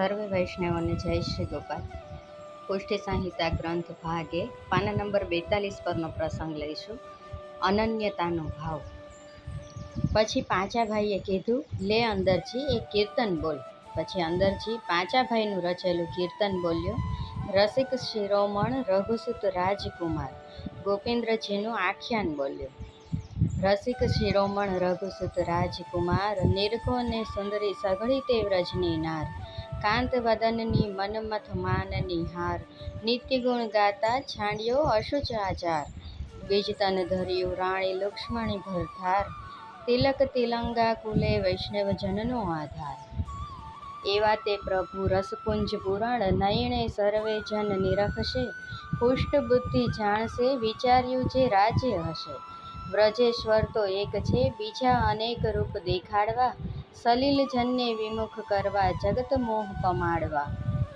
સર્વે વૈષ્ણવોને જય શ્રી ગોપાલ. પુષ્ટિ સંહિતા ગ્રંથ ભાગે પાના નંબર બેતાલીસ પરનો પ્રસંગ લઈશું. અનન્યતાનો ભાવ. પછી પાંચા ભાઈએ કીધું, લે અંદરજી એ કીર્તન બોલ. પછી અંદરજી પાંચા ભાઈનું રચેલું કીર્તન બોલ્યો, રસિક શિરોમણ, રઘુસુત રાજકુમાર. ગોપેન્દ્રજીનું આખ્યાન બોલ્યું, રસિક શિરોમણ, રઘુસુત રાજકુમાર નિર્ગો ને સુંદરી સઘળી તે વ્રજની નાર. કાંત વદનની મનમથ માન નિહાર નિત્ય ગુણ ગાતા છાંડ્યો અશુચ આચાર બીજતન ધર્યું રાણી લક્ષ્મણી ભરધાર તિલક તિલંગા કુલે વૈષ્ણવ જનનો આધાર એવા તે પ્રભુ રસકુંજ પુરાણ નયણે સર્વે જન નિરખશે પુષ્ટ બુદ્ધિ જાણશે વિચાર્યું જે રાજ્ય હશે વ્રજેશ્વર તો એક છે બીજા અનેક રૂપ દેખાડવા સલીલ જનને વિમુખ કરવા, જગત મોહ પમાડવા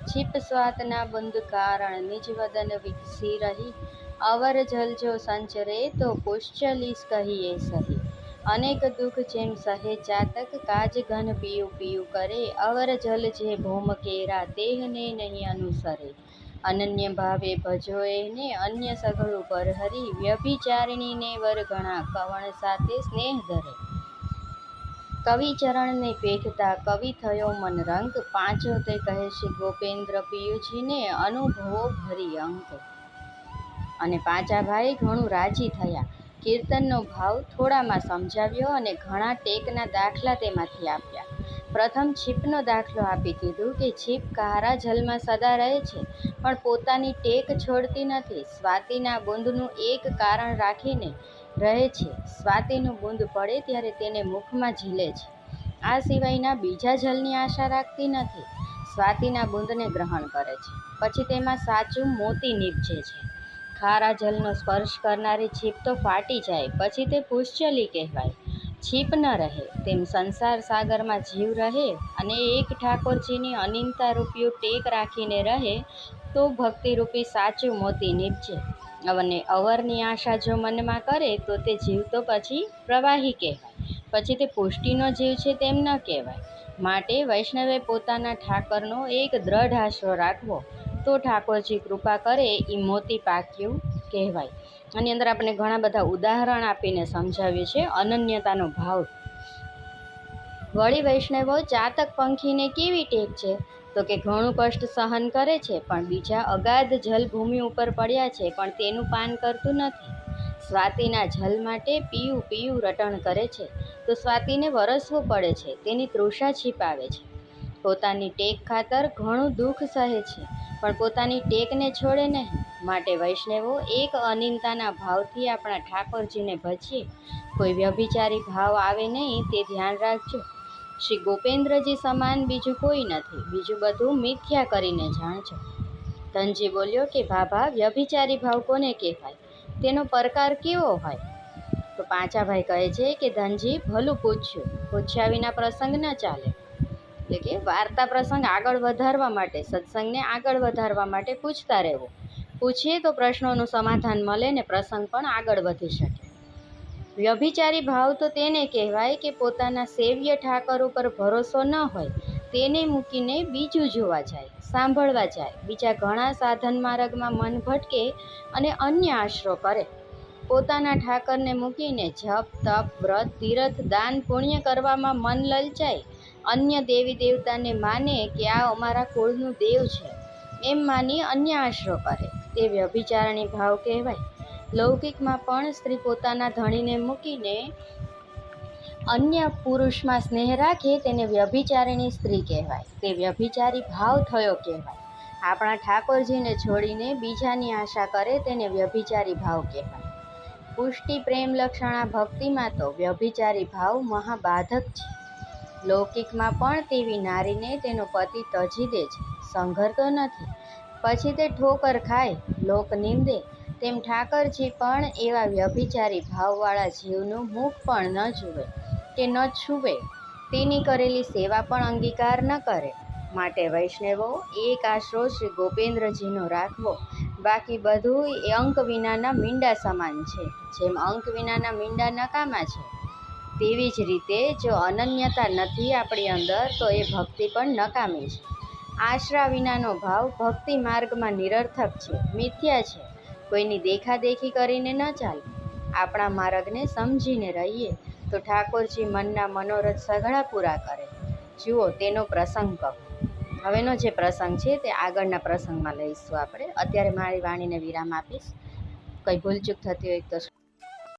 છીપ સ્વાતના બંધ કારણ, નિજ વદન વિકસી રહી. અવર જલજો સંચરે તો પુશ્ચલીસ કહીએ સહી. અનેક દુઃખ જેમ સહે ચાતક, કાજ ઘન પીયું પીયું કરે. અવર જલ જે ભૌમ કેરા, દેહને નહીં અનુસરે. અનન્ય ભાવે ભજો એને, અન્ય સઘળું પર હરી વ્યભિચારિણીને વર ઘણા કવણ સાથે સ્નેહ ધરે. કવિ ચરણને પેઠતા કવિ થયો મન રંગ પાંચો તે કહે છે ગોપેન્દ્ર પિયુજીને અનુભવો ભરી અંક. અને પાંચા ભાઈ ઘણું રાજી થયા. કીર્તનનો ભાવ થોડામાં સમજાવ્યો અને ઘણા ટેકના દાખલા તેમાંથી આપ્યા. પ્રથમ છીપનો દાખલો આપી દીધું કે છીપ કારા જલમાં સદા રહે છે, પણ પોતાની ટેક છોડતી નથી. સ્વાતિના બુંદનું એક કારણ રાખીને રહે છે. સ્વાતિનું બુંદ પડે ત્યારે તેને મુખમાં ઝીલે છે. આ સિવાયના બીજા જલની આશા રાખતી નથી. સ્વાતિના બુંદને ગ્રહણ કરે છે. પછી તેમાં સાચું મોતી નીપજે છે. ખારા જલનો સ્પર્શ કરનારી છીપ તો ફાટી જાય, પછી તે પુશ્ચલી કહેવાય. છીપ ન રહે, તેમ સંસાર સાગરમાં જીવ રહે અને એક ઠાકોરજીની અનિંતા રૂપિયું ટેક રાખીને રહે, તો ભક્તિરૂપી સાચું મોતી નીપજે. અને અવરની આશા જો મનમાં કરે તો તે જીવ તો પછી પ્રવાહી કહેવાય. પછી તે પુષ્ટિનો જીવ છે તેમ ન કહેવાય. માટે વૈષ્ણવે પોતાના ઠાકરનો એક દ્રઢ આશરો રાખવો. તો ઠાકોરજી કૃપા કરે એ મોતી પાક્યું કહેવાય. આની અંદર આપણે ઘણા બધા ઉદાહરણ આપીને સમજાવ્યું છે. અનન્યતાનો ભાવ. વળી વૈષ્ણવો ચાતક પંખીને કેવી ટેક છે? તો કે ઘણું કષ્ટ સહન કરે છે, પણ બીજા અગાધ જલભૂમિ ઉપર પડ્યા છે, પણ તેનું પાન કરતું નથી. સ્વાતિના જલ માટે પીયું પીયું રટણ કરે છે, તો સ્વાતિને વરસવું પડે છે, તેની તૃષા છીપાવે છે. પોતાની ટેક ખાતર ઘણું દુઃખ સહે છે, પણ પોતાની ટેકને છોડે નહીં. માટે વૈષ્ણવો એક અનિંતાના ભાવથી આપણા ઠાકોરજીને ભજીએ. કોઈ વ્યભિચારી ભાવ આવે નહીં, તે ધ્યાન રાખજો. શ્રી ગોપેન્દ્રજી સમાન બીજું કોઈ નથી, બીજું બધું મિથ્યા કરીને જાણજો ધનજી બોલ્યો કે ભાભા વ્યભિચારી ભાવ કોને કહેવાય? તેનો પ્રકાર કેવો હોય? તો પાંચાભાઈ કહે છે કે, ધનજી, ભલું પૂછ્યું. પૂછ્યા વિના પ્રસંગ ન ચાલે. એટલે કે, વાર્તા પ્રસંગ આગળ વધારવા માટે, સત્સંગને આગળ વધારવા માટે પૂછતા રહેવું. પૂછીએ તો પ્રશ્નોનું સમાધાન મળે ને પ્રસંગ પણ આગળ વધી શકે. વ્યભિચારી ભાવ તો તેને કહેવાય કે પોતાના સેવ્ય ઠાકર ઉપર ભરોસો ન હોય, તેને મૂકીને બીજું જોવા જાય, સાંભળવા જાય, બીજા ઘણા સાધન માર્ગમાં મન ભટકે અને અન્ય આશરો કરે. પોતાના ઠાકરને મૂકીને જપ, તપ, વ્રત, તીરથ, દાન, પુણ્ય કરવામાં મન લલચાય. અન્ય દેવી દેવતાને માને કે આ અમારા કુળનું દેવ છે, એમ માની અન્ય આશરો કરે. તે વ્યભિચારણી ભાવ કહેવાય. લૌકિકમાં પણ સ્ત્રી પોતાના ધણીને મૂકીને અન્ય પુરુષમાં સ્નેહ રાખે તેને વ્યભિચારિણી સ્ત્રી કહેવાય. તે વ્યભિચારી ભાવ થયો કહેવાય. આપણા ઠાકોરજીને છોડીને બીજાની આશા કરે તેને વ્યભિચારી ભાવ કહેવાય. પુષ્ટિ પ્રેમ લક્ષણા ભક્તિમાં તો વ્યભિચારી ભાવ મહાબાધક છે. લૌકિકમાં પણ તેવી નારીને તેનો પતિ તજી દે છે. તો નથી. પછી તે ઠોકર ખાય, લોક નિંદે તેમ ઠાકરજી પણ એવા વ્યભિચારી ભાવવાળા જીવનું મુખ પણ ન જુએ, કે ન છૂવે. તેની કરેલી સેવા પણ અંગીકાર ન કરે. માટે વૈષ્ણવો, એક આશરો શ્રી ગોપેન્દ્રજીનો રાખવો. બાકી બધું એ અંક વિનાના મીંડા સમાન છે, જેમ અંક વિનાના મીંડા નકામા છે. તેવી જ રીતે જો અનન્યતા નથી આપણી અંદર, તો એ ભક્તિ પણ નકામી છે. આશરા વિનાનો ભાવ ભક્તિ માર્ગમાં નિરર્થક છે, મિથ્યા છે. કોઈની દેખાદેખી કરીને ન ચાલે. આપણા માર્ગને સમજીને રહીએ તો ઠાકોરજી મનના મનોરથ સઘળા પૂરા કરે. જુઓ, તેનો પ્રસંગ કહો. હવેનો જે પ્રસંગ છે તે આગળના પ્રસંગમાં લઈશું આપણે. અત્યારે મારી વાણીને વિરામ આપીશ. કંઈ ભૂલચૂક થતી હોય તો